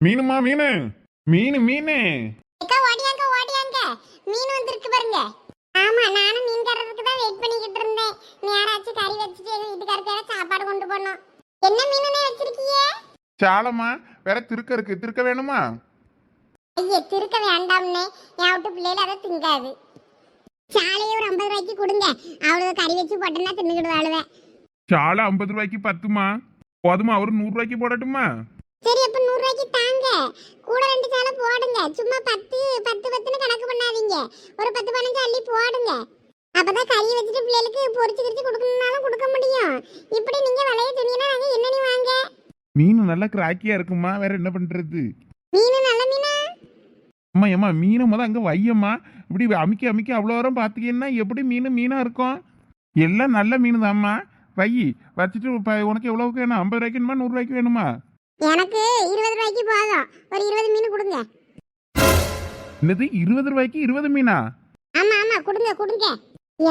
மீனுமா மீனு? மீன் மீனு. அக்கா ஓடியாங்க ஓடியாங்க. மீன் வந்திருக்கு பாருங்க. ஆமா நானும் மீன்காரருக்கு தான் வெயிட் பண்ணிக்கிட்டு இருந்தேன். நேராச்சும் கறி வச்சுட்டு எங்க வீட்டுக்காரருக்கு வேற சாப்பாடு கொண்டு போனோம் என்ன மீனுனே வச்சிருக்கீங்க சாலமா வேற திருக்க இருக்கு. திருக்க வேணுமா? ஐயே திருக்க வேண்டாம்னே. என் விட்டு பிள்ளைல அதை திங்காது. சாலையை ஒரு ஐம்பது ரூபாய்க்கு கொடுங்க. அவ்வளவு கறி வச்சு போட்டேன்னா தின்னுக்கிட்டு வாழுவேன் சாலை ஐம்பது ரூபாய்க்கு பத்துமா? போதுமா ஒரு நூறு ரூபாய்க்கு போடட்டுமா? சரி அப்ப நூறு ரூபாய்க்கு தாங்க. கூட ரெண்டு சாலை போடுங்க. சும்மா பத்து பத்து பத்துன்னு கணக்கு பண்ணாதீங்க. ஒரு பத்து பதினஞ்சு அள்ளி போடுங்க. அப்பதான் கறி வச்சுட்டு பிள்ளைகளுக்கு பொரிச்சு கிரிச்சு கொடுக்கணும்னாலும் கொடுக்க முடியும். இப்படி நீங்க விலைய துணினா நாங்க என்னன்னு வாங்க? மீன் நல்லா கிராக்கியா இருக்குமா வேற என்ன பண்றது? மீன் நல்ல மீனா? அம்மா ஏம்மா மீனை முத அங்க வையம்மா. இப்படி அமுக்கி அமுக்கி அவ்வளோ வரம் பார்த்துக்கீங்கன்னா எப்படி மீன் மீனா இருக்கும்? எல்லாம் நல்ல மீன் தான்மா வை வச்சுட்டு உனக்கு எவ்வளவுக்கு வேணும்? ஐம்பது ரூபாய்க்கு வேணுமா? நூறு ரூபாய்க்கு வேணுமா? எனக்கு இருபது ரூபாய்க்கு போதும். ஒரு இருபது மீன் கொடுங்க. என்னது இருபது ரூபாய்க்கு இருபது மீனா? ஆமா ஆமா கொடுங்க கொடுங்க.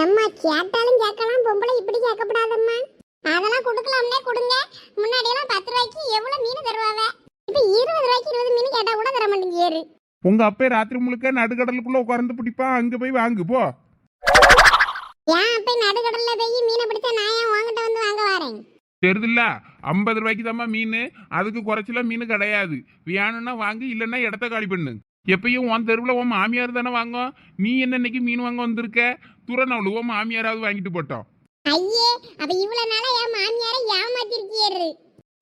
எம்மா கேட்டாலும் கேட்கலாம் பொம்பளை இப்படி கேட்கப்படாதம்மா அதெல்லாம் கொடுக்கலாம்னே கொடுங்க. முன்னாடி எல்லாம் பத்து ரூபாய்க்கு எவ்வளவு மீன் தருவாவ? இப்ப இருபது ரூபாய்க்கு இருபது மீன் கேட்டா கூட தர மாட்டேங்கிறாரு உங்க அப்பே ராத்திரி முழுக்க நடுக்கடலுக்குள்ள உட்கார்ந்து பிடிப்பான் அங்க போய் வாங்கு போ. ஏன் அப்ப நடுக்கடல்ல போய் மீனை பிடிச்சா நான் ஏன் உன்கிட்ட வந்து வாங்க வரேன் தெரியுதுல்ல ஐம்பது ரூபாய்க்கு தாம்மா மீன். அதுக்கு குறைச்சல மீன் கிடையாது. வேணும்னா வாங்கு இல்லைன்னா இடத்த காலி பண்ணு. எப்பயும் உன் தெருவில் உன் மாமியார் தானே வாங்கும் நீ என்ன இன்னைக்கு மீன் வாங்க வந்திருக்க? துறநவளு உன் மாமியாராவது வாங்கிட்டு போட்டோம். ஐயே அப்ப இவ்வளவு நாளா என் மாமியாரை ஏமாத்திருக்கியாரு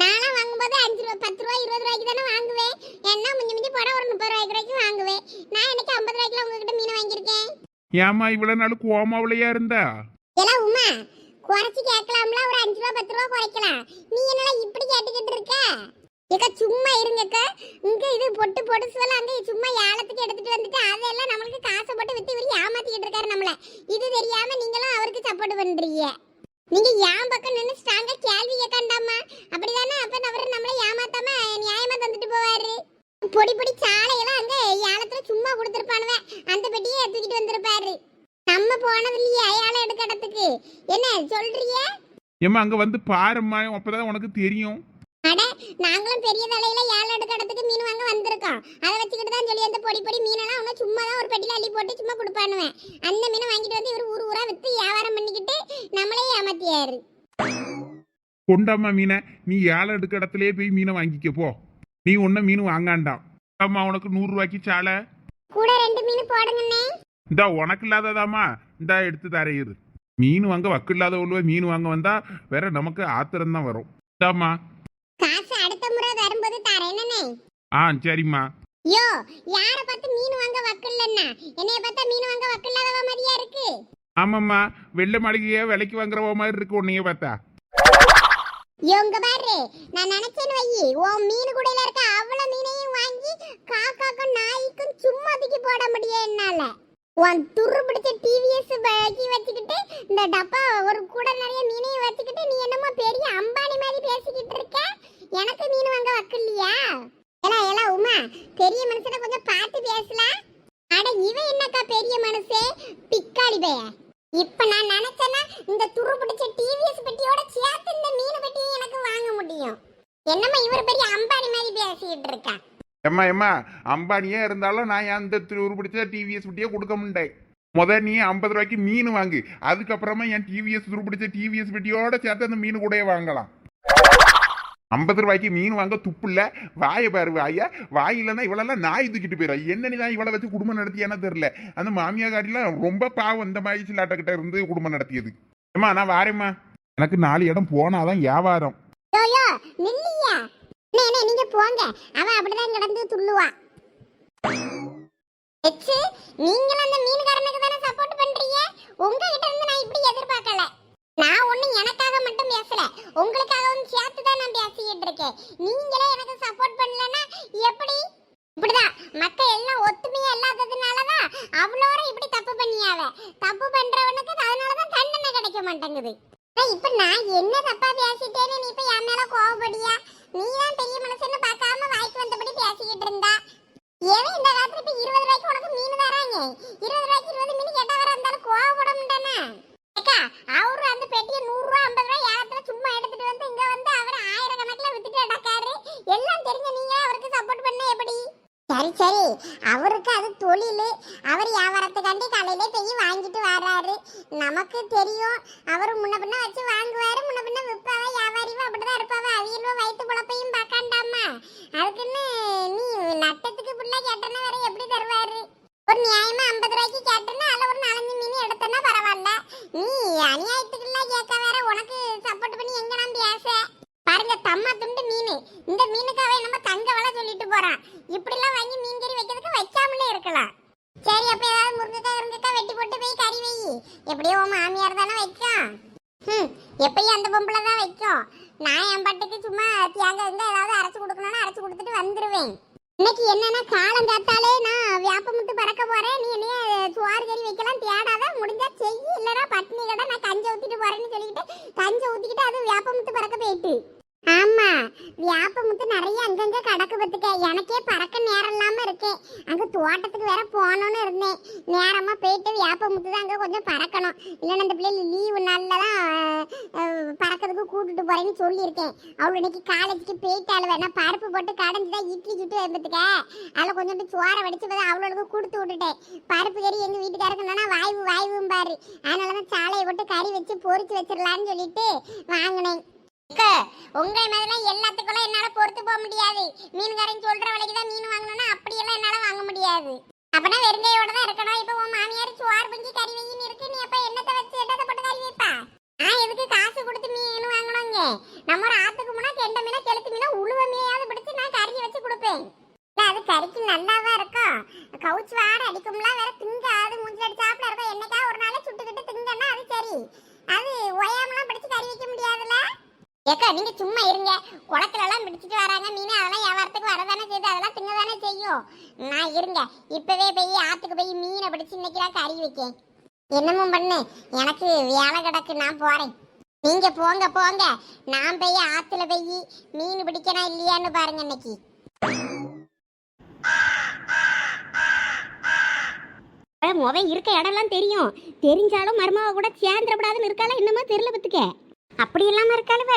நானும் வாங்கும்போது அஞ்சு ரூபா பத்து ரூபா இருபது ரூபாய்க்கு தானே வாங்குவேன். என்ன முந்தி முந்தி போட ஒரு முப்பது ரூபாய்க்கு வரைக்கும் வாங்குவேன். நான் எனக்கு ஐம்பது ரூபாய்க்குல உங்ககிட்ட மீன் வாங்கியிருக்கேன்? ஏம்மா இவ்வளவு நாள் கோமாவிலையா இருந்தா? எல்லாம் உமா குறைச்சு கேட்கலாம்ல ஒரு அஞ்சு ரூபா பத்து ரூபா குறைக்கலாம் நீ என்னடா இப்படி கேட்டுக்கிட்டு இருக்க? ஏக்கா சும்மா இருங்கக்கா. இங்க இது பொட்டு பொட்டு சொல்ல அங்க சும்மா ஏலத்துக்கு எடுத்துட்டு வந்துட்டு அதெல்லாம் நம்மளுக்கு காசை போட்டு வித்து இவரு ஏமாத்திக்கிட்டு இருக்காரு நம்மள. இது தெரியாம நீங்களும் அவருக்கு சப்போர்ட் பண்றீங்க. நீங்க ஏன் பக்கம் நின்று ஸ்ட்ராங்கா கேள்வி கேட்காண்டாமா அப்படிதானே? அப்ப அவர் நம்மள ஏமாத்தாம நியாயமா தந்துட்டு போவாரு. பொடி பொடி சாலையெல்லாம் அங்க ஏலத்துல சும்மா கொடுத்துருப்பானுவேன் அந்த பெட்டியே தூக்கிட்டு வந்திருப்பாரு. நம்ம போனது இல்லையே அயாளம் எடுக்கறதுக்கு. என்ன சொல்றிய? ஏம்மா அங்க வந்து பாரும்மா அப்பதான் உனக்கு தெரியும். அட நாங்களும் பெரிய தலையில ஏழை எடுக்கறதுக்கு மீன் வாங்க வந்திருக்கோம். அதை வச்சுக்கிட்டு தான் சொல்லி அந்த பொடி பொடி மீனெல்லாம் இன்னும் சும்மா தான் ஒரு பெட்டியில அள்ளி போட்டு சும்மா கொடுப்பானுவேன். அந்த மீனை வாங்கிட்டு வந்து இவர் ஊர் ஊரா வித்து வியாபாரம் பண்ணிக்கிட்டு நம்மளே ஏமாத்தியாரு. கொண்டாம்மா மீனை. நீ ஏழை எடுக்க இடத்துலயே போய் மீனை வாங்கிக்க போ. நீ ஒன்னும் மீன் வாங்காண்டாம். அம்மா உனக்கு நூறு ரூபாய்க்கு சாலை. கூட ரெண்டு மீன் போடுங்கண்ணே. இந்தா உனக்கு இல்லாததாம்மா இந்தா எடுத்து தரையுது மீன் வாங்க வக்கு இல்லாதவளுவ மீன் வாங்க வந்தா வேற நமக்கு ஆத்திரம் தான் வரும். இந்தாம்மா. காசு அடுத்த முறை வரும்போது தரேன் ஆ சரிம்மா. யோ யார பார்த்து மீன் வாங்க வக்கில்லன்னா? என்னைய பார்த்தா மீன் வாங்க வக்கில்லாதவ மாதிரியா இருக்கு? ஆமாம்மா. வெள்ளை மாளிகையே விலைக்கு வாங்குறவ மாதிரி இருக்கு உன்னைய பார்த்தா. இவங்க பாரு. நான் நினைச்சேன்னு வையி உன் மீன் கூடையில இருக்க அவ்வளவு மீனையும் வாங்கி காக்காக்கும் நாய்க்கும் சும்மா தூக்கி போட முடியும் என்னால. உன் துரு பிடிச்ச டிவிஎஸ் பழகி வச்சுக்கிட்டு இந்த டப்பா ஒரு கூட நிறைய மீனையும் வச்சுக்கிட்டு நீ என்னமோ பெரிய அம்பானி மாதிரி பேசிக்கிட்டு இருக்க? எனக்கு மீன் வாங்க வக்கலையா ஏலா ஏலா உமா பெரிய மனுஷனை கொஞ்சம் பார்த்து பேசலாம் அட இவன் என்னக்கா பெரிய மனுஷே? பிக்காளி பைய. இப்ப நான் நினைச்சேன்னா இந்த துரு பிடிச்ச டிவிஎஸ் பெட்டியோட சேர்த்து இந்த மீன் பெட்டியும் எனக்கு வாங்க முடியும். என்னம்மா இவர் பெரிய அம்பானி மாதிரி பேசிக்கிட்டு இருக்கா? எம்மா எம்மா அம்பானியே இருந்தாலும் நான் அந்த ஒரு பிடிச்ச டிவிஎஸ் விட்டியே கொடுக்க முடியேன் முத நீ ஐம்பது ரூபாய்க்கு மீன் வாங்கு. அதுக்கப்புறமா என் டிவிஎஸ் துருபிடிச்ச டிவிஎஸ் விட்டியோட சேர்த்து அந்த மீன் கூடயே வாங்கலாம். ஐம்பது ரூபாய்க்கு மீன் வாங்க துப்பு இல்ல. வாயை பாரு வாயா. வாய் இவ்வளோலாம் இவளெல்லாம் நாய் தூக்கிட்டு போயிடும் என்ன நீ தான் இவளை வச்சு குடும்பம் நடத்தியானு தெரியல. அந்த மாமியா காட்டிலாம் ரொம்ப பாவம் இந்த மாதிரி சிலாட்டக்கிட்ட இருந்து குடும்பம் நடத்தியது. ஏம்மா நான் வாரேம்மா. எனக்கு நாலு இடம் போனாதான் வியாபாரம். அண்ணே, அண்ணே, நீங்க போங்க. அவன் அப்படிதான் கிடந்து துள்ளுவா. எச்சு நீங்களும் அந்த மீன்காரனுக்கு தானே சப்போர்ட் பண்றீங்க? உங்ககிட்ட இருந்து நான் இப்படி எதிர்பார்க்கல. நான் ஒண்ணு எனக்காக மட்டும் பேசல. உங்களுக்காகவும் சேர்த்து தான் நான் பேசிக்கிட்டு இருக்கேன். நீங்களே எனக்கு சப்போர்ட் பண்ணலன்னா எப்படி? இப்படிதான். மக்கள் எல்லாம் ஒத்துமையா இல்லாததுனாலதான் அவ்வளோ இப்படி தப்பு பண்ணியாவ. தப்பு பண்றவனுக்கு அதனாலதான் தண்டனை கிடைக்க மாட்டேங்குது. இப்ப நான் என்ன தப்பா பேசிட்டேன்னு நீ இப்ப என் மேல கோவப்படியா நீ தான் பெரிய மனுஷன்னு பார்க்காம வாய்க்கு வந்தபடி பேசிக்கிட்டு இருந்தா. ஏன் இந்த காலத்துல இப்ப இருபது ரூபாய்க்கு உனக்கு மீன் தராங்க. இருபது ரூபாய்க்கு இருபது மீன் கேட்டா வர இருந்தாலும் கோவப்பட மாட்டானே அக்கா அவரு அந்த பெட்டியை நூறு ரூபா ஐம்பது ரூபாய் ஏலத்துல சும்மா எடுத்துட்டு வந்து இங்க வந்து அவர் ஆயிரக்கணக்கில் வித்துட்டு அடக்காரு எல்லாம் தெரிஞ்ச நீங்க அவருக்கு சப்போர்ட் பண்ண சரி சரி. அவருக்கு அது தொழில். அவர் வியாபாரத்துக்காண்டி காலையிலே போய் வாங்கிட்டு வர்றாரு. நமக்கு தெரியும். அவர் முன்ன பின்ன வச்சு வாங்குவாரு. முன்ன பின்ன விற்பாவ வியாபாரிவா அப்படிதான் இருப்பாவ. அவியல்வ வயிற்று குழப்பையும் பார்க்காண்டாமா? அதுக்குன்னு நீ நட்டத்துக்கு புள்ள கேட்டனா வேற எப்படி தருவாரு? ஒரு நியாயமா ஐம்பது ரூபாய்க்கு கேட்டனா அதில் ஒரு நாலஞ்சு மீன் எடுத்தனா பரவாயில்ல. நீ அநியாயத்துக்குலாம் கேட்க வேற. உனக்கு சப்போர்ட் பண்ணி எங்க நான் பேச பாருங்க தம்மா துண்டு மீன். இந்த மீனுக்காக நம்ம தங்க வலை சொல்லிட்டு போறான் இப்படிலாம் வாங்கி மீன் கறி வைக்கிறதுக்கு வைக்காமலே இருக்கலாம். சரி அப்ப ஏதாவது முருங்கைக்காய் முருங்கைக்காய் வெட்டி போட்டு போய் கறி வை. எப்படியோ உன் மாமியார் தானே வைக்கும் ம் எப்பயும் அந்த பொம்பளை தான் வைக்கும் நான் என் பாட்டுக்கு சும்மா தேங்காய் இருந்தால் ஏதாவது அரைச்சு கொடுக்கணும்னு அரைச்சு கொடுத்துட்டு வந்துடுவேன் இன்னைக்கு என்னன்னா காலம் காத்தாலே நான் வேப்ப முட்டு பறக்க போறேன். நீ என்னைய சுவாறு கறி வைக்கலாம் தேடாத. முடிஞ்சா செய் இல்லைன்னா பட்னி கடை நான் கஞ்சை ஊத்திட்டு போறேன்னு சொல்லிக்கிட்டு கஞ்சை ஊத்திக்கிட்டு அது வேப்ப முட்டு பறக்க போயிட்டு. ஆமா வியாப முத்து நிறைய அங்கங்க கடக்கு பத்துக்க எனக்கே பறக்க நேரம் இல்லாம இருக்கேன் அங்க தோட்டத்துக்கு வேற போகணும்னு இருந்தேன். நேரமா போயிட்டு வியாப முத்து தான் அங்க கொஞ்சம் பறக்கணும். இல்லைன்னா அந்த பிள்ளைங்க லீவு நாள்ல தான் பறக்கிறதுக்கு கூட்டிட்டு போறேன்னு சொல்லியிருக்கேன். அவள் இன்னைக்கு காலேஜுக்கு போயிட்டாள். வேணா பருப்பு போட்டு கடைஞ்சுதான் இட்லி சுட்டு வைப்பதுக்க அதில் கொஞ்சோண்டு சோறை வடிச்சு போய் அவளுக்கு கொடுத்து விட்டுட்டேன். பருப்பு கறி எங்க வீட்டுக்காரருக்கு வாய்வு வாய்வும் பாரு அதனால தான் சாலையை போட்டு கறி வச்சு பொறிச்சு வச்சிடலான்னு சொல்லிட்டு வாங்கினேன். உங்களை மாதிரிலாம் எல்லாத்துக்குள்ள என்னால பொறுத்து போக முடியாது. மீன்காரன் சொல்ற விலைக்கு தான் மீன் வாங்கணும்னா அப்படியெல்லாம் என்னால வாங்க முடியாது. அப்பனா வெறுங்கையோட தான் இருக்கணும். இப்போ உன் மாமியார் சுவார் புஞ்சி கறி வையின்னு இருக்கு. நீ அப்ப என்னத்தை வச்சு என்னத்தை போட்டு கறி வைப்பா? நான் எதுக்கு காசு கொடுத்து மீன் வாங்கணுங்க நம்ம ஒரு ஆத்துக்கு முன்னா கெண்ட மீனா கெளுத்து மீனா உழுவ மீனாவது பிடிச்சு நான் கறி வச்சு கொடுப்பேன். அது கறிக்கு நல்லாவா இருக்கும் கவுச்சு வாட அடிக்கும்ல வேற திங்காது மூஞ்சி அடிச்சாப்புல இருக்கும் என்னைக்கா ஒரு நாள் சுட்டுக்கிட்டு திங்கன்னா அது சரி. அது ஒயாமலாம் பிடிச்சு கறி வைக்க முடியாதுல்ல? ஏக்கா நீங்க சும்மா இருங்க. குளத்துல எல்லாம் பிடிச்சிட்டு வராங்க. மீன் அதெல்லாம் வியாபாரத்துக்கு வரதானே செய்யுது. அதெல்லாம் திங்க செய்யும். நான் இருங்க. இப்பவே போய் ஆத்துக்கு போய் மீனை பிடிச்சு இன்னைக்கு நான் கறி வைக்கேன். என்னமோ பண்ணு. எனக்கு வேலை கிடக்கு. நான் போறேன். நீங்க போங்க போங்க. நான் போய் ஆத்துல போய் மீன் பிடிக்கணும் இல்லையான்னு பாருங்க இன்னைக்கு. முத இருக்க இடம்லாம் தெரியும். தெரிஞ்சாலும் மருமாவை கூட சேர்ந்துடப்படாதுன்னு இருக்காளா? என்னமோ தெரியல பத்துக்க. அப்படி இல்லாமல் இருக்காளுவ.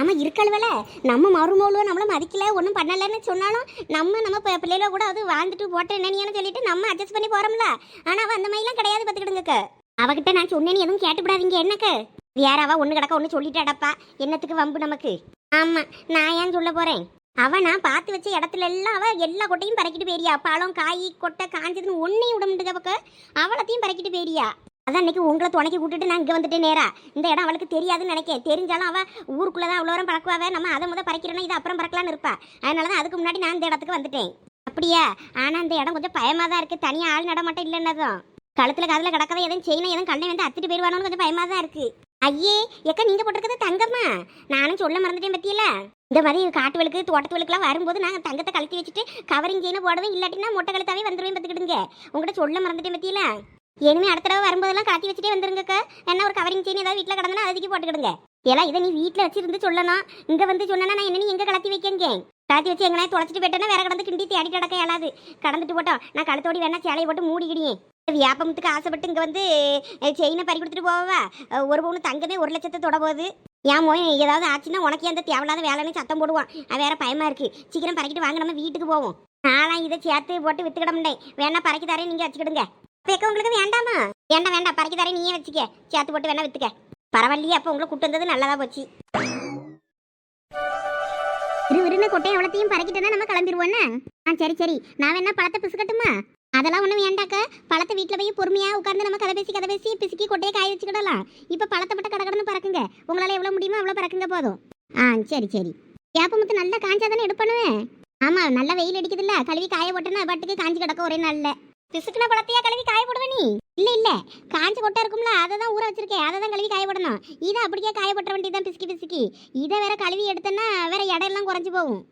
ஆமா இருக்காளுவல. நம்ம மருமகளுவ நம்மள மதிக்கல ஒன்றும் பண்ணலன்னு சொன்னாலும் நம்ம நம்ம இப்போ பிள்ளைகளோ கூட அது வாழ்ந்துட்டு போட்டேன் என்னன்னு சொல்லிட்டு நம்ம அட்ஜஸ்ட் பண்ணி போகிறோம்ல ஆனால் அவள் அந்த மாதிரிலாம் கிடையாது பார்த்துக்கிடுங்க அவகிட்ட நான் சொன்னேன்னு எதுவும் கேட்டுவிடாதீங்க என்னக்கு? வேற அவ ஒண்ணு கிடக்க ஒன்று சொல்லிட்டு அடப்பா என்னத்துக்கு வம்பு நமக்கு? ஆமாம் நான் ஏன் சொல்ல போகிறேன் அவ நான் பார்த்து வச்ச இடத்துல எல்லாம் அவள் எல்லா கொட்டையும் பறக்கிட்டு போயிரியா. பழம் காய் கொட்டை காஞ்சதுன்னு ஒன்றையும் விட முடியுது அவக்கு அவளத்தையும் பறக்கிட்டு போயிரியா. அதான் இன்னைக்கு உங்களை துணைக்கி கூட்டிட்டு நான் இங்கே வந்துட்டேன் நேரா. இந்த இடம் அவளுக்கு தெரியாதுன்னு நினைக்கேன் தெரிஞ்சாலும் அவள் ஊருக்குள்ளே தான் அவ்வளோ வரம் பறக்குவாவே. நம்ம அதை முதல் பறக்கிறோன்னா இது அப்புறம் பறக்கலான்னு இருப்பா. அதனால தான் அதுக்கு முன்னாடி நான் இந்த இடத்துக்கு வந்துட்டேன். அப்படியா? ஆனால் இந்த இடம் கொஞ்சம் பயமாக தான் இருக்குது தனியாக ஆள் நடமாட்டம் இல்லைன்னதும். கழுத்தில் காதில் கிடக்கவே எதுவும் செய்யணும் எதுவும் கண்ணை வந்து அத்துட்டு போயிடுவானு கொஞ்சம் பயமாக தான் இருக்கு. ஐயே எக்கா நீங்கள் போட்டிருக்கிறது தங்கம்மா? நானும் சொல்ல மறந்துட்டேன் பற்றியில இந்த மாதிரி காட்டுவலுக்கு தோட்டத்துவலுக்குலாம் வரும்போது நாங்கள் தங்கத்தை கழுத்தி வச்சுட்டு கவரிங் செயினை போடவே இல்லாட்டினா மொட்டை கழுத்தாவே வந்துருவேன் பார்த்துக்கிடுங்க. உங்கள்கிட்ட சொல்ல மறந்துட்டேன் பற்றியில இனிமே அடுத்த தடவை வரும்போதெல்லாம் காட்டி வச்சுட்டே வந்துருங்க என்ன ஒரு கவரிங் செயின் ஏதாவது வீட்டில் கிடந்தனா அதுக்கு போட்டுக்கிடுங்க. ஏலாம் இதை நீ வீட்டில் வச்சிருந்து சொல்லணும் இங்கே வந்து சொன்னா நான் என்ன நீ எங்கே கலத்தி வைக்கங்க? கலத்தி வச்சு எங்கனா தொலைச்சிட்டு போயிட்டேன்னா வேற கடந்து கிண்டி தேடி கிடக்க இயலாது. கடந்துட்டு போட்டோம். நான் கழுத்தோடி வேணா சேலையை போட்டு மூடிக்கிடியேன் வியாபமத்துக்கு ஆசைப்பட்டு இங்கே வந்து செயினை பறி கொடுத்துட்டு போவா ஒரு பவுன் தங்கமே ஒரு லட்சத்தை தொட போகுது. ஏன் போய் ஏதாவது ஆச்சுன்னா உனக்கே அந்த தேவையில்லாத வேலைன்னு சத்தம் போடுவான். அது வேற பயமா இருக்கு. சீக்கிரம் பறக்கிட்டு வாங்க நம்ம வீட்டுக்கு போவோம். நானும் இதை சேர்த்து போட்டு வித்துக்கிட முடியேன் வேணா பறக்கி தரேன் நீங்கள் வச்சுக்கிடுங்க. பேக்க உங்களுக்கு வேண்டாமா? வேண்டாம் வேண்டாம். பறக்கி தரேன் நீயே வச்சுக்க. சேர்த்து போட்டு வேணா வித்துக்க. பரவாயில்லையே அப்போ உங்களை கூட்டு வந்தது நல்லதா போச்சு. இரு கொட்டையை எவ்வளோத்தையும் பறக்கிட்டேன்னா நம்ம கிளம்பிடுவோண்ணே ஆ சரி சரி. நான் வேணா பழத்தை பிசுக்கட்டுமா? அதெல்லாம் ஒன்றும் வேண்டாக்கா. பழத்தை வீட்டில் போய் பொறுமையாக உட்காந்து நம்ம கதை பேசி கதை பேசி பிசுக்கி கொட்டையை காய வச்சுக்கிடலாம். இப்போ பழத்தை மட்டும் கடகடன்னு பறக்குங்க. உங்களால் எவ்வளோ முடியுமோ அவ்வளோ பறக்குங்க போதும். ஆ சரி சரி. வேப்பமுத்து நல்லா காஞ்சா தானே எடுப்பணுவேன் ஆமாம் நல்லா வெயில் அடிக்குதுல்ல. கழுவி காய போட்டேன்னா பாட்டுக்கு காஞ்சி கிடக்க ஒரே நாளில். பிசுக்குன பழத்தையா கழுவி காய இல்லை இல்லை. காஞ்சி கொட்டை இருக்கும்ல அதை தான் ஊற வச்சிருக்கேன். அதை தான் கழுவி காய போடணும். இதை அப்படியே காய போட்ட வேண்டியதான் பிசுக்கி பிசுக்கி. இதை வேற கழுவி எடுத்தேன்னா வேற இடம் குறைஞ்சி போகும்.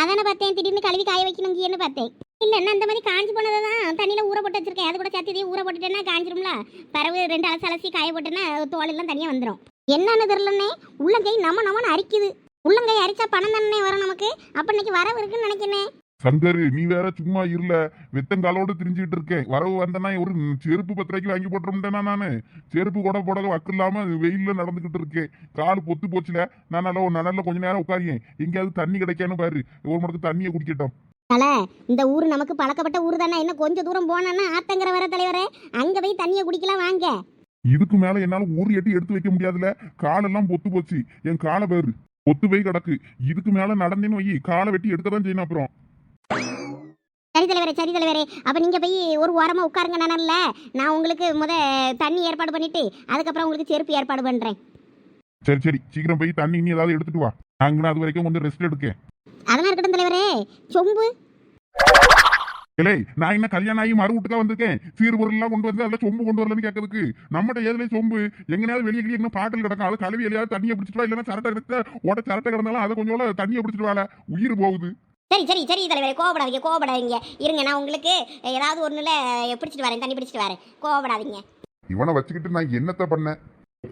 அதானே பார்த்தேன் திடீர்னு கழுவி காய வைக்கணுங்கன்னு பார்த்தேன். இல்லை நான் அந்த மாதிரி காஞ்சி போனதை தான் தண்ணியில் ஊற போட்டு வச்சிருக்கேன். அது கூட சேர்த்து இதையும் ஊற போட்டுட்டேன்னா காஞ்சிரும்ல. பறவை ரெண்டு அலசி அலசி காய போட்டேன்னா தோலெல்லாம் தனியாக வந்துடும் என்னன்னு தெரிலன்னே உள்ளங்கை நம்ம நம்மன்னு அரிக்குது. உள்ளங்கை அரிச்சா பணம் தானே வரும் நமக்கு? அப்போ இன்னைக்கு வரவு இருக்குன்னு நினைக்கிறேன். சங்கரு நீ வேற சும்மா இருல வெத்தங்காலோட திரிஞ்சுக்கிட்டு இருக்கேன் வரவு வந்தனா ஒரு செருப்பு பத்து ரூபாய்க்கு வாங்கி போட்டுருந்தேனா நானு? செருப்பு கூட போட வக்கு இல்லாம வெயில்ல நடந்துகிட்டு இருக்கேன் கால் பொத்து போச்சுல நான் நல்லா ஒரு நல்ல கொஞ்ச நேரம் உட்காரியேன் எங்கேயாவது தண்ணி கிடைக்கான்னு பாரு. ஒரு முடக்கு தண்ணியை குடிக்கட்டும். தல இந்த ஊர் நமக்கு பழக்கப்பட்ட ஊர் தானே இன்னும் கொஞ்சம் தூரம் போனோன்னா ஆத்தங்கர வர தலைவரே அங்க போய் தண்ணியை குடிக்கலாம் வாங்க. இதுக்கு மேல என்னால ஒரு எட்டு எடுத்து வைக்க முடியாதுல. காலெல்லாம் பொத்து போச்சு. என் காலை பேரு. பொத்து போய் கிடக்கு. இதுக்கு மேல நடந்தேன்னு வை காலை வெட்டி எடுக்க தான் செய்யணும் அப்புறம். சரி தலைவரே சரி தலைவரே. அப்ப நீங்க போய் ஒரு ஓரமா உட்காருங்க நானல்ல நான் உங்களுக்கு முத தண்ணி ஏற்பாடு பண்ணிட்டு அதுக்கப்புறம் உங்களுக்கு செருப்பு ஏற்பாடு பண்றேன். சரி சரி. சீக்கிரம் போய் தண்ணி நீ ஏதாவது எடுத்துட்டு வா. நாங்க அது வரைக்கும் கொஞ்சம் ரெஸ்ட் எடுக்க அதெல்லாம் இருக்கட்டும் தலைவரே. சொம்பு. இல்லை நான் என்ன கல்யாணம் ஆகி மறு வீட்டுக்கா வந்திருக்கேன்? சீர் பொருள் எல்லாம் கொண்டு வந்து அதில் சொம்பு கொண்டு வரலன்னு கேட்கறதுக்கு. நம்மகிட்ட எதுல சொம்பு. எங்கேயாவது வெளியே எங்கே பாட்டில் கிடக்கும். அது கழுவி எதையாவது தண்ணியை பிடிச்சிட்டு வா. இல்லைன்னா சரட்டை எடுத்து ஓட்ட சரட்டை கிடந்தாலும் அதை கொஞ்சம் தண்ணியை பிடிச்சிட்டு வாழ உயிர் போகுது. சரி சரி சரி தலைவரே கோவப்படாதீங்க கோவப்படாதீங்க. இருங்க நான் உங்களுக்கு ஏதாவது ஒண்ணுல பிடிச்சிட்டு வரேன் தண்ணி பிடிச்சிட்டு வரேன். கோவப்படாதீங்க. இவனை வச்சுக்கிட்டு நான் என்னத்த பண்ணேன்?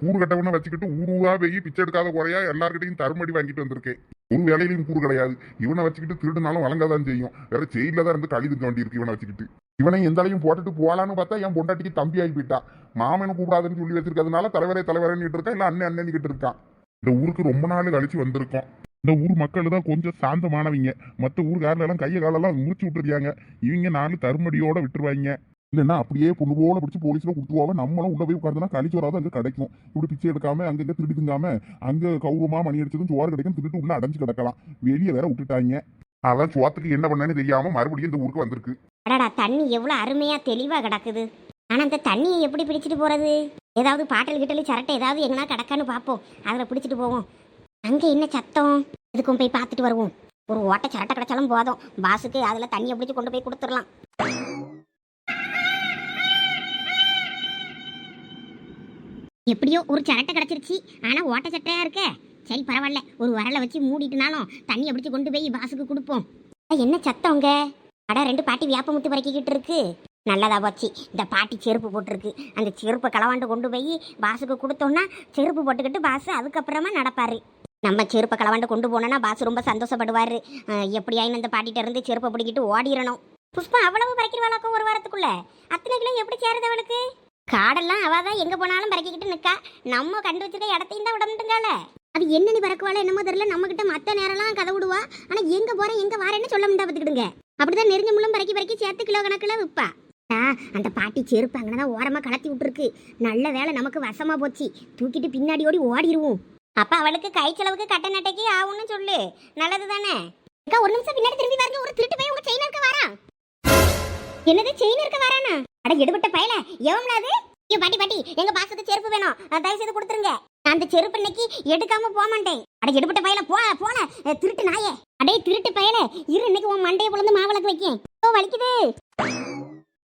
கூறு கட்டவனை வச்சுக்கிட்டு ஊர் ஊரா போய் பிச்சை எடுக்காத குறையா எல்லார்கிட்டையும் தருமடி வாங்கிட்டு வந்திருக்கேன். ஒரு வேலையிலையும் கூறு கிடையாது. இவனை வச்சுக்கிட்டு திருடுனாலும் வழங்காதான் செய்யும். வேற ஜெயில தான் இருந்து கழிது தோண்டி இருக்கு இவனை வச்சுக்கிட்டு. இவனை எந்த அளவையும் போட்டுட்டு போகலான்னு பார்த்தா என் பொண்டாட்டிக்கு தம்பி ஆகி போயிட்டா. மாமனை கூப்பிடாதுன்னு சொல்லி வச்சிருக்கிறதுனால தலைவரே தலைவரேன்னு இருக்கான் இல்லை அண்ணன் அண்ணன் இருக்கான் இந்த ஊருக்கு ரொம்ப நாள் கழிச்சு வந்திருக்கோம். இந்த ஊர் மக்கள் தான் கொஞ்சம் சாந்தமானவங்க. மற்ற ஊர்காரில் எல்லாம் கையை காலெல்லாம் முடிச்சு விட்டுருக்காங்க. இவங்க நாலு தருமடியோட விட்டுருவாங்க. இல்லைன்னா அப்படியே பொண்ணு போல பிடிச்சி போலீஸில் கொடுத்துருவாங்க. நம்மளும் உள்ள போய் உட்காந்துனா கழிச்சோராது அங்கே கிடைக்கும். இப்படி பிச்சை எடுக்காம அங்கங்க திருடி திங்காம அங்கே கௌரவமாக மணி அடிச்சதும் சோறு கிடைக்கும் திருட்டு உள்ள அடைஞ்சு கிடக்கலாம். வெளியே வேற விட்டுட்டாங்க. அதான் சோத்துக்கு என்ன பண்ணேன்னு தெரியாம மறுபடியும் இந்த ஊருக்கு வந்திருக்கு. அடடா தண்ணி எவ்வளோ அருமையா தெளிவா கிடக்குது. ஆனா அந்த தண்ணியை எப்படி பிடிச்சிட்டு போறது? ஏதாவது பாட்டல் கிட்டலி சரட்டை ஏதாவது எங்கன்னா கிடக்கான்னு பார்ப்போம். அதில் பிடிச்சிட்டு போவோம். அங்க என்ன சத்தம்? இதுக்கும் போய் பார்த்துட்டு வருவோம். ஒரு ஓட்ட சரட்டை கிடைச்சாலும் போதும். பாஸுக்கு அதில் தண்ணியை பிடிச்சி கொண்டு போய் கொடுத்துடலாம். எப்படியோ ஒரு சரட்டை கிடைச்சிருச்சு. ஆனா ஓட்ட சட்டையா இருக்க? சரி பரவாயில்ல. ஒரு வரலை வச்சு மூடிட்டுனாலும் தண்ணியை பிடிச்சி கொண்டு போய் பாஸுக்கு கொடுப்போம். என்ன என்ன அங்க? அட ரெண்டு பாட்டி வியாப்பமுத்து பறக்கிக்கிட்டு இருக்கு. நல்லதா போச்சு. இந்த பாட்டி செருப்பு போட்டிருக்கு. அந்த செருப்பை களவாண்டு கொண்டு போய் பாஸுக்கு கொடுத்தோம்னா செருப்பு போட்டுக்கிட்டு பாசு அதுக்கப்புறமா நடப்பாரு. நம்ம செருப்பை களவாண்டு கொண்டு போனோம்னா பாஸ் ரொம்ப சந்தோஷப்படுவாரு. அஹ், அந்த பாட்டிகிட்ட இருந்து செருப்பை பிடிக்கிட்டு ஓடிடணும் புஷ்பா அவ்வளவு பறக்கிறவாளாக்கும் ஒரு வாரத்துக்குள்ள? அத்தனை கிலோ எப்படி சேருது அவளுக்கு? காடெல்லாம் அவள் தான் எங்க போனாலும் பறக்கிக்கிட்டு நிக்கா. நம்ம கண்டு வச்சிருக்க இடத்தையும் தான் விடமுட்டுங்கால அது என்ன நீ பறக்குவாளோ என்னமோ தெரியல. நம்மக்கிட்ட மற்ற மத்த நேரம்லாம் கதை விடுவா. ஆனா எங்க போறேன் எங்க வாரேன்னு சொல்ல முடியாது பார்த்துக்கிடுங்க அப்படிதான் நெருஞ்ச முள்ளும் பறக்கி பறக்கி சேர்த்து கிலோ கணக்கில் விற்பா அந்த பாட்டி செருப்பு அங்கதான் ஓரமா கலத்தி விட்டுருக்கு. நல்ல வேலை நமக்கு வசமா போச்சு. தூக்கிட்டு பின்னாடி ஓடி ஓடிடுவோம் அப்ப அவளுக்கு கை செலவுக்கு கட்ட நட்டைக்கு ஆகும்னு சொல்லு. நல்லது தானே அக்கா ஒரு நிமிஷம் பின்னாடி திரும்பி பாருங்க. ஒரு திருட்டு போய் உங்க செயின் இருக்க வரான். என்னது செயின் இருக்க வரானா? அட எடுபட்ட பயல. எவம்ல அது? ஐயோ பாட்டி பாட்டி எங்க பாசத்து செருப்பு வேணும். தயவு செய்து கொடுத்துருங்க. நான் அந்த செருப்பு இன்னைக்கு எடுக்காம போக மாட்டேன். அட எடுபட்ட பயல போ போன. திருட்டு நாயே. அடே திருட்டு பயல. இரு இன்னைக்கு உன் மண்டையை புலந்து மாவிளக்கு வைக்கேன். ஓ வலிக்குது.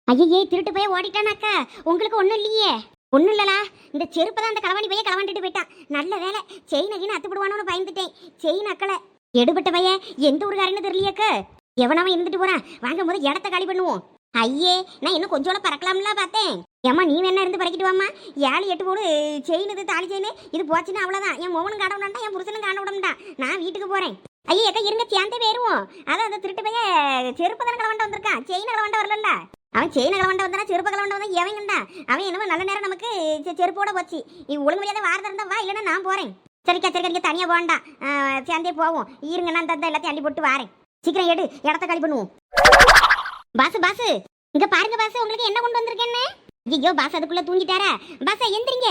ஐயே திருட்டு போய் ஓடிட்டானாக்கா. உங்களுக்கு ஒண்ணும் இல்லையே. ஒன்றும் இல்லலா இந்த செருப்பை தான் அந்த களவாணி பையன் களவாண்டிட்டு போயிட்டான். நல்ல வேலை செயின் அகின்னு அத்துப்படுவானோன்னு பயந்துட்டேன். செயின் அக்கலை. எடுபட்ட பையன் எந்த ஊருக்காரன்னு தெரியலையாக்க. எவனாவும் இருந்துட்டு போறான்? வாங்க போது இடத்த காலி பண்ணுவோம். ஐயே நான் இன்னும் கொஞ்சோட பறக்கலாம்ல பார்த்தேன். ஏம்மா நீ வேணா இருந்து பறக்கிட்டு வாமா ஏழு எட்டு போடு. செயின் இது தாலி செயின். இது போச்சுன்னா அவ்வளோதான் என் மோகனும் காண விடாண்டா என் புருஷனும் காண விடமாட்டா. நான் வீட்டுக்கு போறேன். ஐயே அக்கா இருங்க சேர்ந்தே போயிருவோம். அதான் அந்த திருட்டு பைய செருப்பு தானே கலவண்ட வந்திருக்கான். செயின் கலவண்ட வரல அவன் செயின் கலவண்ட வந்தானா செருப்பு கலவண்ட வந்தா எவங்கண்டா அவன் என்னமோ நல்ல நேரம் நமக்கு செருப்போட போச்சு. நீ ஒழுங்கு மரியாதை வாரதா இருந்தா வா இல்லைன்னா நான் போறேன். சரிக்கா சரிக்கா நீங்க தனியா போகண்டா சேர்ந்தே போவோம். இருங்க நான் தந்தா எல்லாத்தையும் அள்ளி போட்டு வாரேன். சீக்கிரம் எடு இடத்த காலி பண்ணுவோம். பாசு பாசு இங்க பாருங்க பாசு உங்களுக்கு என்ன கொண்டு வந்திருக்கேன்னு? ஐயோ பாஸ் அதுக்குள்ள தூங்கிட்டாரா? பாசா எந்திரிங்க.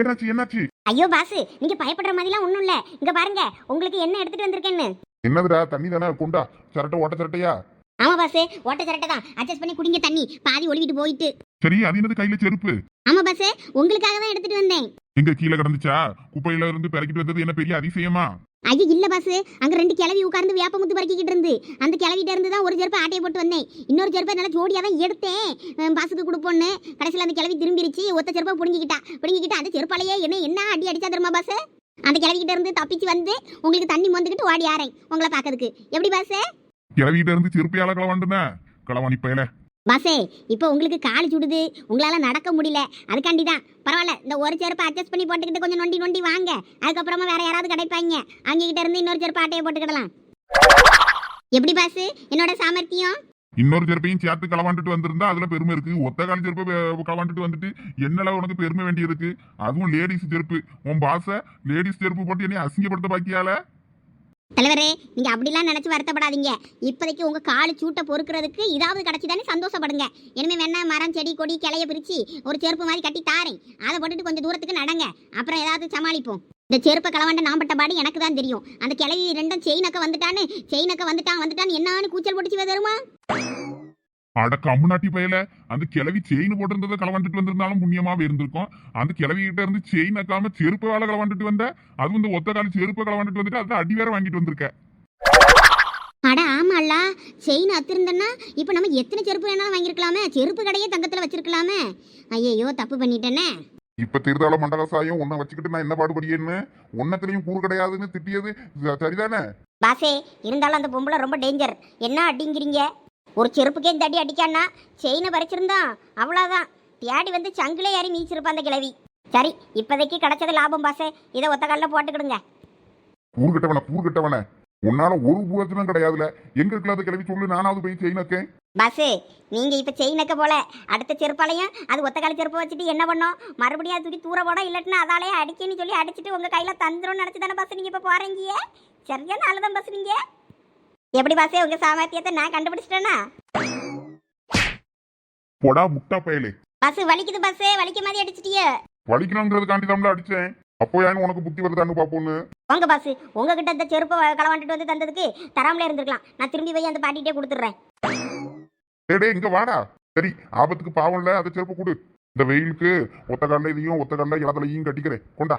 என்னாச்சு என்னாச்சு? ஐயோ பாசு நீங்க பயப்படுற மாதிரிலாம் ஒண்ணும் இல்ல. இங்க பாருங்க உங்களுக்கு என்ன எடுத்துட்டு வந்திருக்கேன்னு. என்னதுடா தண்ணி தானே கொண்டா. சரட்டை ஓட்ட சரட்டையா? ஆமா பாசு ஓட்ட சரட்டை தான். அட்ஜஸ்ட் பண்ணி குடிங்க தண்ணி. பாதி ஒழுகிட்டு போயிட்டு. சரி அது என்னது கையில செருப்பு? ஆமா பாசு உங்களுக்காக தான் எடுத்துட்டு வந்தேன். எங்க கீழே கிடந்துச்சா? குப்பையில இருந்து பிறக்கிட்டு வந்தது என்ன பெரிய அதிசயமா? ஐயோ இல்ல பாசு அங்க ரெண்டு கிளவி உட்கார்ந்து வேப்பமுத்து பறக்கிக்கிட்டு இருந்து. அந்த கிளவிட்ட இருந்து தான் ஒரு செருப்பு ஆட்டையை போட்டு வந்தேன். இன்னொரு செருப்பை நல்லா ஜோடியா தான் எடுத்தேன். அஹ் பாசுக்கு கொடுப்போன்னு. கடைசியில் அந்த கிளவி திரும்பிருச்சு. ஒத்த செருப்பை பிடுங்கிக்கிட்டா. பிடுங்கிக்கிட்டு அந்த செருப்பாலேயே என்ன என்ன அடி அடிச்சா தெரியுமா பாசு அந்த கிளவிக்கிட்ட இருந்து தப்பிச்சு வந்து உங்களுக்கு தண்ணி மொந்துக்கிட்டு ஓடி ஆறேன். உங்களை பார்க்கறதுக்கு. எப்படி பாசு கிளவிட்ட இருந்து செருப்பையால களவாண்டுன? களவாணி பயல. பாசே இப்போ உங்களுக்கு கால் சுடுது. உங்களால நடக்க முடியல. அதுக்காண்டி தான் பரவாயில்ல இந்த ஒரு செருப்பை அட்ஜஸ்ட் பண்ணி போட்டுக்கிட்டு கொஞ்சம் நொண்டி நொண்டி வாங்க. அதுக்கப்புறமா வேற யாராவது கிடைப்பாங்க. அவங்க கிட்ட இருந்து இன்னொரு செருப்பு ஆட்டையை போட்டுக்கிடலாம். எப்படி பாசு? என்னோட சாமர்த்தியம்? இன்னொரு செருப்பையும் சேர்த்து களவாண்டுட்டு வந்திருந்தா அதுல பெருமை இருக்கு. ஒத்த கால செருப்பை களவாண்டுட்டு வந்துட்டு என்னல உனக்கு பெருமை வேண்டியிருக்கு அதுவும் லேடிஸ் செருப்பு. உன் பாச லேடிஸ் செருப்பு போட்டு என்னை அசிங்கப்படுத்த பாக்கியால? தலைவரே நீங்க அப்படிலாம் நினச்சி வருத்தப்படாதீங்க. இப்போதைக்கு உங்க காலு சூட்டை பொறுக்கிறதுக்கு இதாவது கிடைச்சிதானே சந்தோஷப்படுங்க. இனிமேல் வேணா மரம் செடி கொடி கிளைய பிரித்து ஒரு செருப்பு மாதிரி கட்டி தாரேன். அதை போட்டுட்டு கொஞ்சம் தூரத்துக்கு நடங்க. அப்புறம் ஏதாவது சமாளிப்போம். இந்த செருப்பை களவாண்ட நாம்பட்ட பாடு எனக்கு தான் தெரியும். அந்த கிளவி ரெண்டும் செயினக்க வந்துட்டான்னு செயினக்க வந்துட்டான் வந்துட்டான்னு என்னான்னு கூச்சல் போட்டுச்சு வருமா அட கம்முனாட்டி பயல. அந்த கிளவி செயின் போட்டிருந்ததை களவாண்டுட்டு வந்திருந்தாலும் புண்ணியமாவே இருந்திருக்கும். அந்த கிளவி கிட்ட இருந்து செயின் அக்காம செருப்பு வேலை களவாண்டுட்டு வந்த அது வந்து ஒத்த கால செருப்பை களவாண்டுட்டு வந்துட்டு அதை அடி வேற வாங்கிட்டு வந்திருக்க. அட ஆமால்ல. செயின் அத்திருந்தன்னா இப்போ நம்ம எத்தனை செருப்பு வேணாலும் வாங்கியிருக்கலாமே? செருப்பு கடையே தங்கத்தில் வச்சிருக்கலாமே. ஐயையோ தப்பு பண்ணிட்டேனே. இப்ப திருதாள மண்டலசாயம் உன்னை வச்சுக்கிட்டு நான் என்ன பாடுபடியேன்னு? உன்னத்திலையும் கூறு கிடையாதுன்னு திட்டியது. சரிதானே? பாசே இருந்தாலும் அந்த பொம்பளை ரொம்ப டேஞ்சர் என்ன அடிங்கிறீங்க? ஒரு செருப்புக்கே இந்த அடி அடிக்கான்னா செயினை பறிச்சிருந்தான் அவ்வளோதான் தேடி வந்து சங்கிலே ஏறி மீச்சிருப்பான் அந்த கிழவி. சரி இப்போதைக்கு கிடைச்சது லாபம் பாசே. இதை ஒத்த காலில் போட்டுக்கிடுங்க. கூறு கட்டவன கூறு கட்டவன உன்னால ஒரு பூவத்திலும் கிடையாதுல. எங்க இருக்கல கிளவி சொல்லு நானாவது போய் செயின் வைக்கேன். பாசு நீங்க இப்ப செயினக்க போல. அடுத்த செருப்பாலையும் அது ஒத்த கால செருப்பு வச்சுட்டு என்ன பண்ணோம்? மறுபடியும் அது தூக்கி தூர போட இல்லாட்டினா அதாலே அடிக்கன்னு சொல்லி அடிச்சிட்டு உங்க கையில தந்துரும் நினைச்சு தானே பாசு நீங்க இப்ப போறீங்க? சரியான ஆளுதான் பாசு நீங்க? எப்படி பாசே உங்க சாமர்த்தியத்தை நான் கண்டுபிடிச்சிட்டேனா? பொடா முட்டா பயலே. பஸ் வலிக்குது பஸ்ஸே வலிக்க மாதிரி அடிச்சிட்டிய. வலிக்கணுங்கிறதுக்காண்டி தான் அடிச்சேன். அப்போ ஏன் உனக்கு புத்தி வருதான்னு பாப்போன்னு. உங்க பஸ் உங்ககிட்ட இந்த செருப்பை களவாண்டுட்டு வந்து தந்ததுக்கு தராமலே இருந்திருக்கலாம். நான் திரும்பி போய் அந்த பாட்டிகிட்டே கொடுத்துட்றேன். டேய் டேய், இங்க வாடா. சரி ஆபத்துக்கு பாவம் இல்ல அதை செருப்பு கொடு. இந்த வெயிலுக்கு ஒத்த இதையும் ஒத்த கண்ட இடத்துலையும் கட்டிக்கிறேன். கொண்டா.